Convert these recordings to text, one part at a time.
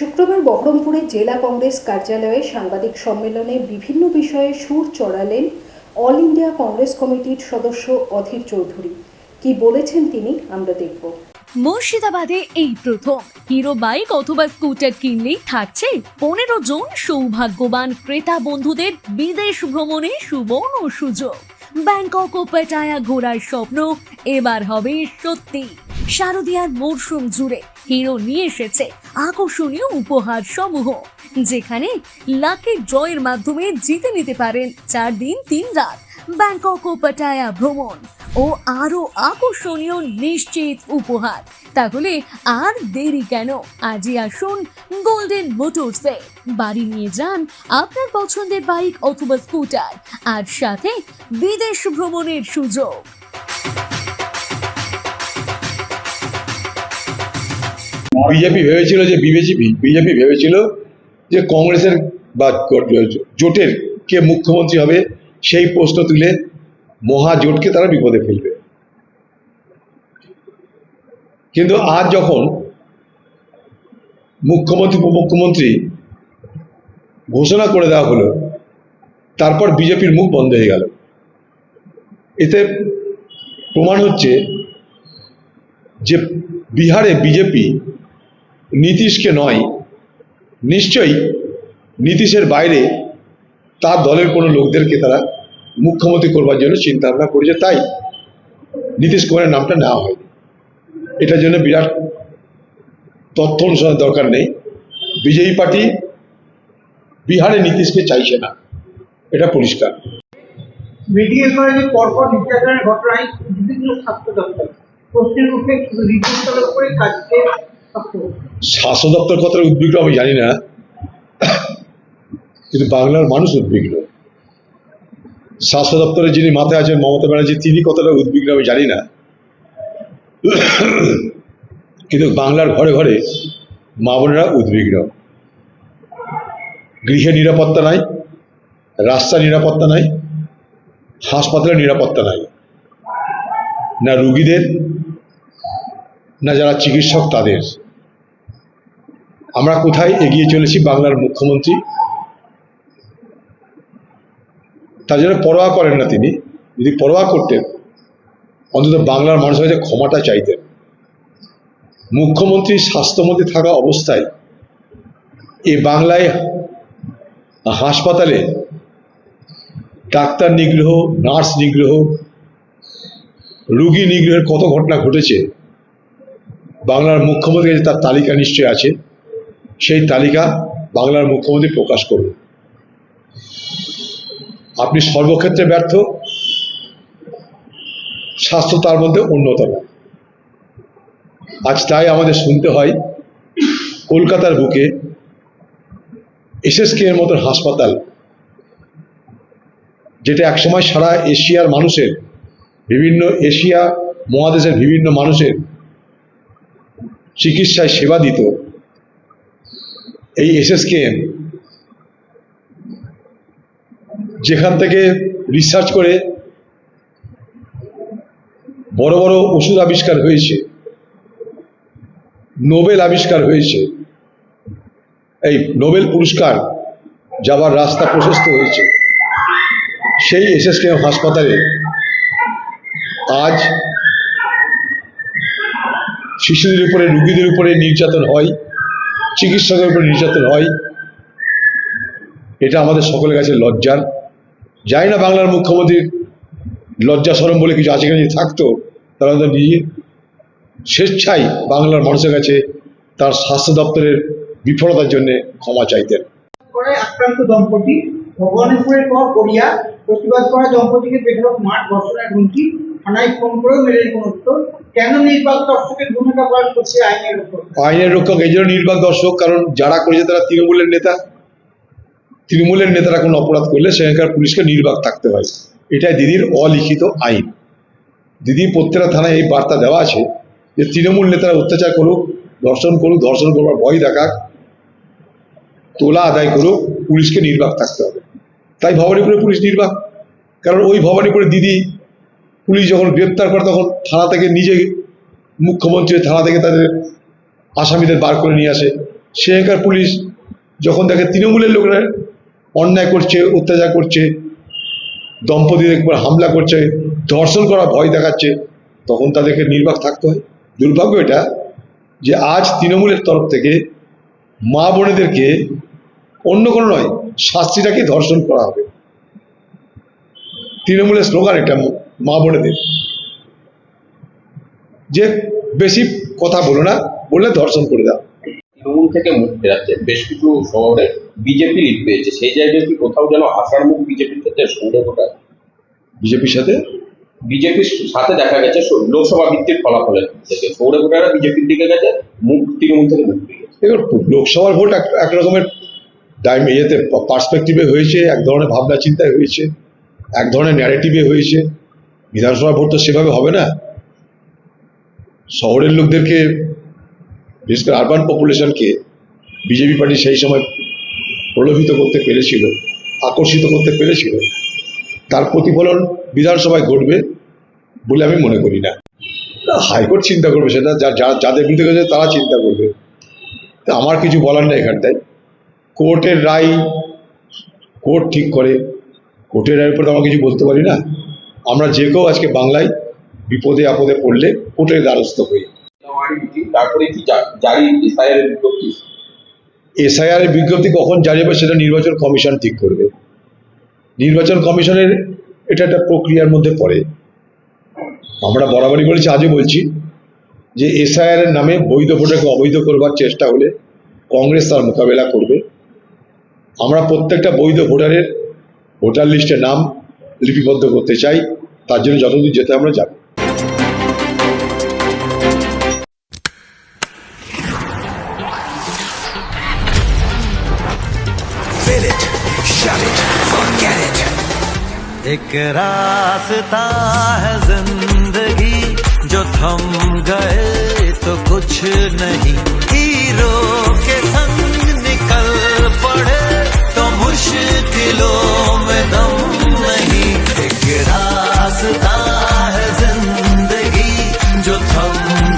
শুক্রবার বহরমপুরে জেলা কংগ্রেস কার্যালয়ে সাংবাদিক সম্মেলনে বিভিন্ন বিষয়ে সুর চড়ালেন অল ইন্ডিয়া কংগ্রেস কমিটির সদস্য অধীর চৌধুরী। কি বলেছেন তিনি, আমরা দেখব। মুর্শিদাবাদে এই প্রথম। হিরো বাইক অথবা স্কুটার কিনলেই থাকছে পনেরো জন সৌভাগ্যবান ক্রেতা বন্ধুদের বিদেশ ভ্রমণে সুবর্ণ সুযোগ। ব্যাংকক ও পেটায়া ঘোরার স্বপ্ন এবার হবে সত্যি। শারদিয়ার মরশুম জুড়ে হিরো নিয়ে এসেছে আকর্ষণীয় উপহার সমূহ, যেখানে লাকি ড্রয়ের মাধ্যমে জিতে নিতে পারেন চার দিন, তিন রাত, ব্যাংকক ও পাটায়া ভ্রমণ ও আরও আকর্ষণীয় নিশ্চিত উপহার। তাহলে আর দেরি কেন? আজই আসুন গোল্ডেন মোটরসে বাড়ি নিয়ে যান আপনার পছন্দের বাইক অথবা স্কুটার, আর সাথে বিদেশ ভ্রমণের সুযোগ। বিজেপি ভেবেছিল যে বিজেপি বিজেপি ভেবেছিল যে কংগ্রেসের বা জোটের কে মুখ্যমন্ত্রী হবে সেই প্রশ্ন তুলে মহাজোটকে তারা বিপদে ফেলবে। কিন্তু আজ যখন মুখ্যমন্ত্রী, উপমুখ্যমন্ত্রী ঘোষণা করে দেওয়া হলো, তারপর বিজেপির মুখ বন্ধ হয়ে গেল। এতে প্রমাণ হচ্ছে যে বিহারে বিজেপি নীতিশকে নয়, নিশ্চয়ই নীতিশের বাইরে তার দলের কোনো লোকদেরকে তারা মুখ্যমন্ত্রী করবার জন্য চিন্তা ভাবনা করেছে, তাই নীতিশ কুমারের নামটা নেওয়া হয়নি। এটার জন্য বিরাট তথ্য অনুসরণের দরকার নেই। বিজেপি পার্টি বিহারে নীতিশকে চাইছে না। এটা পরিষ্কার। মেডিকেল পরপর নির্যাতনের ঘটনায় বিভিন্ন স্বাস্থ্য দপ্তর প্রশ্নের মুখে কাজকে স্বাস্থ্য দপ্তর। কতটা উদ্বিগ্ন আমি জানি না। কিন্তু বাংলার মানুষ উদ্বিগ্ন। স্বাস্থ্য দপ্তরে যিনি মাথায় আছেন মমতা ব্যানার্জি, তিনি কতটা উদ্বিগ্ন আমি জানি না। কিন্তু বাংলার ঘরে ঘরে মা বোনেরা উদ্বিগ্ন। গৃহে নিরাপত্তা নাই রাস্তা নিরাপত্তা নাই হাসপাতালের নিরাপত্তা নাই। না রুগীদের, না যারা চিকিৎসক তাদের। আমরা কোথায় এগিয়ে চলেছি বাংলার মুখ্যমন্ত্রী? তার জন্য পরোয়া করেন না তিনি। যদি পরোয়া করতেন, অন্তত বাংলার মানুষের কাছে ক্ষমাটা চাইতেন। মুখ্যমন্ত্রী স্বাস্থ্যমন্ত্রী থাকা অবস্থায় এ বাংলায় হাসপাতালে ডাক্তার নিগ্রহ, নার্স নিগ্রহ, রুগী নিগ্রহের কত ঘটনা ঘটেছে, বাংলার মুখ্যমন্ত্রী তার তালিকা নিশ্চয় আছে। সেই তালিকা বাংলার মুখ্যমন্ত্রী প্রকাশ করুন। আপনি সর্বক্ষেত্রে ব্যর্থ, স্বাস্থ্য তার মধ্যে অন্যতম। আজ তাই আমাদের শুনতে হয়, কলকাতার বুকে এসএসকে এর মতন হাসপাতাল, যেটা একসময় সারা এশিয়ার মানুষের, বিভিন্ন এশিয়া মহাদেশের বিভিন্ন মানুষের চিকিৎসায় সেবা দিত এই এসএসকেএম যেখান থেকে রিসার্চ করে বড় বড় ওষুধ আবিষ্কার হয়েছে নোবেল আবিষ্কার হয়েছে এই নোবেল পুরস্কার যাবার রাস্তা প্রশস্ত হয়েছে সেই এসএসকেএম হাসপাতালে আজ শিশুদের উপরে রুগীদের উপরে নির্যাতন হয়। চিকিৎসকের উপরে নির্যাতন হয়। এটা আমাদের সকলের কাছে লজ্জার। যাই না বাংলার মুখ্যমন্ত্রীর লজ্জা সরম বলে কিছু আছে যদি থাকতো, তাহলে তো নিজে স্বেচ্ছায় বাংলার মানুষের কাছে তার স্বাস্থ্য দপ্তরের বিফলতার জন্য ক্ষমা চাইতেন। আক্রান্ত দম্পতি ভবানীপুরের পর গড়িয়া প্রতিবাদ করা দম্পতিকে বেধরক মাঠ ধর্ষণের হুমকি আইনের রক্ষক, এই জন্য নির্বাক দর্শক, কারণ যারা করেছে তারা তৃণমূলের নেতা। তৃণমূলের নেতারা কোনো অপরাধ করলে সেখানকার পুলিশকে নির্বাক থাকতে হয়। এটাই দিদির অলিখিত আইন। দিদি প্রত্যেকটা থানায় এই বার্তা দেওয়া আছে যে তৃণমূল নেতারা অত্যাচার করুক, ধর্ষণ করুক, ধর্ষণ করবার ভয় দেখাক, তোলা আদায় করুক, পুলিশকে নির্বাক থাকতে হবে। তাই ভবানীপুরে পুলিশ নির্বাক। কারণ ওই ভবানীপুরে দিদি পুলিশ যখন গ্রেপ্তার করে, তখন থানা থেকে নিজে মুখ্যমন্ত্রী থানা থেকে তাদের আসামিদের বার করে নিয়ে আসে। সেখানকার পুলিশ যখন দেখে তৃণমূলের লোকেরা অন্যায় করছে, অত্যাচার করছে, দম্পতিদের উপর হামলা করছে, ধর্ষণ করা ভয় দেখাচ্ছে, তখন তাদেরকে নির্বাক থাকতে হয়। দুর্ভাগ্য এটা যে আজ তৃণমূলের তরফ থেকে মা বোনেদেরকে অন্য কোনো নয়, শাস্তিটাকে ধর্ষণ করা হবে। তৃণমূলের স্লোগান এটা মা বোনেদের। যে বেশি কথা বলো না বললে ধর্ষণ করে দাও। তৃণমূল থেকে মুখ ফেরাচ্ছে বেশ কিছু শহরে বিজেপি লিড পেয়েছে। সেই জায়গায় কি কোথাও যেন আশার মুখ বিজেপির ক্ষেত্রে সন্দেহটা বিজেপির সাথে? বিজেপির সাথে দেখা গেছে লোকসভা ভিত্তিক ফলাফলের থেকে। সৌরে ভোটাররা বিজেপির দিকে গেছে মুখ তৃণমূল থেকে মুখ এবার লোকসভার ভোট এক রকমের টাইম ইয়েতে পার্সপেক্টিভে হয়েছে এক ধরনের ভাবনা চিন্তায় হয়েছে এক ধরনের ন্যারেটিভে হয়েছে। বিধানসভা ভোট তো সেভাবে হবে না। শহরের লোকদেরকে, বিশেষ করে আরবান পপুলেশনকে বিজেপি পার্টি সেই সময় প্রলোভিত করতে পেরেছিল, আকর্ষিত করতে পেরেছিল। তার প্রতিফলন বিধানসভায় ঘটবে বলে আমি মনে করি না। হাইকোর্ট চিন্তা করবে, সেটা যাদের বিরুদ্ধে গেছে তারা চিন্তা করবে। আমার কিছু বলার নেই এখানটায়। কোর্টের রায়, কোর্ট ঠিক করে, কোর্টের রায়ের উপর তো আমরা কিছু বলতে পারি না। আমরা যে কেউ আজকে বাংলায় বিপদে আপদে পড়লে কোর্টের দ্বারস্থ হই। এসআইআর এর বিজ্ঞপ্তি? কখন জারি হবে সেটা নির্বাচন কমিশন ঠিক করবে। নির্বাচন কমিশনের এটা একটা প্রক্রিয়ার মধ্যে পড়ে। আমরা বরাবরই বলেছি আজও বলছি যে এসআইআর এর নামে বৈধ ভোটারকে অবৈধ করবার চেষ্টা হলে কংগ্রেস তার মোকাবেলা করবে। আমরা প্রত্যেকটা বৈধ ভোটারের ভোটার লিস্টে নাম লিপিবদ্ধ করতে চাই। তার জন্য যতদূর যেতে আমরা যাব Fill it, shut it, forget it. एक रास्ता है जिंदगी जो थम गए तो कुछ नहीं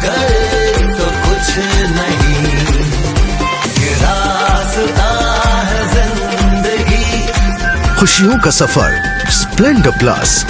गए तो कुछ नहीं। खुशियों का सफ़र स्प्लेंडर प्लस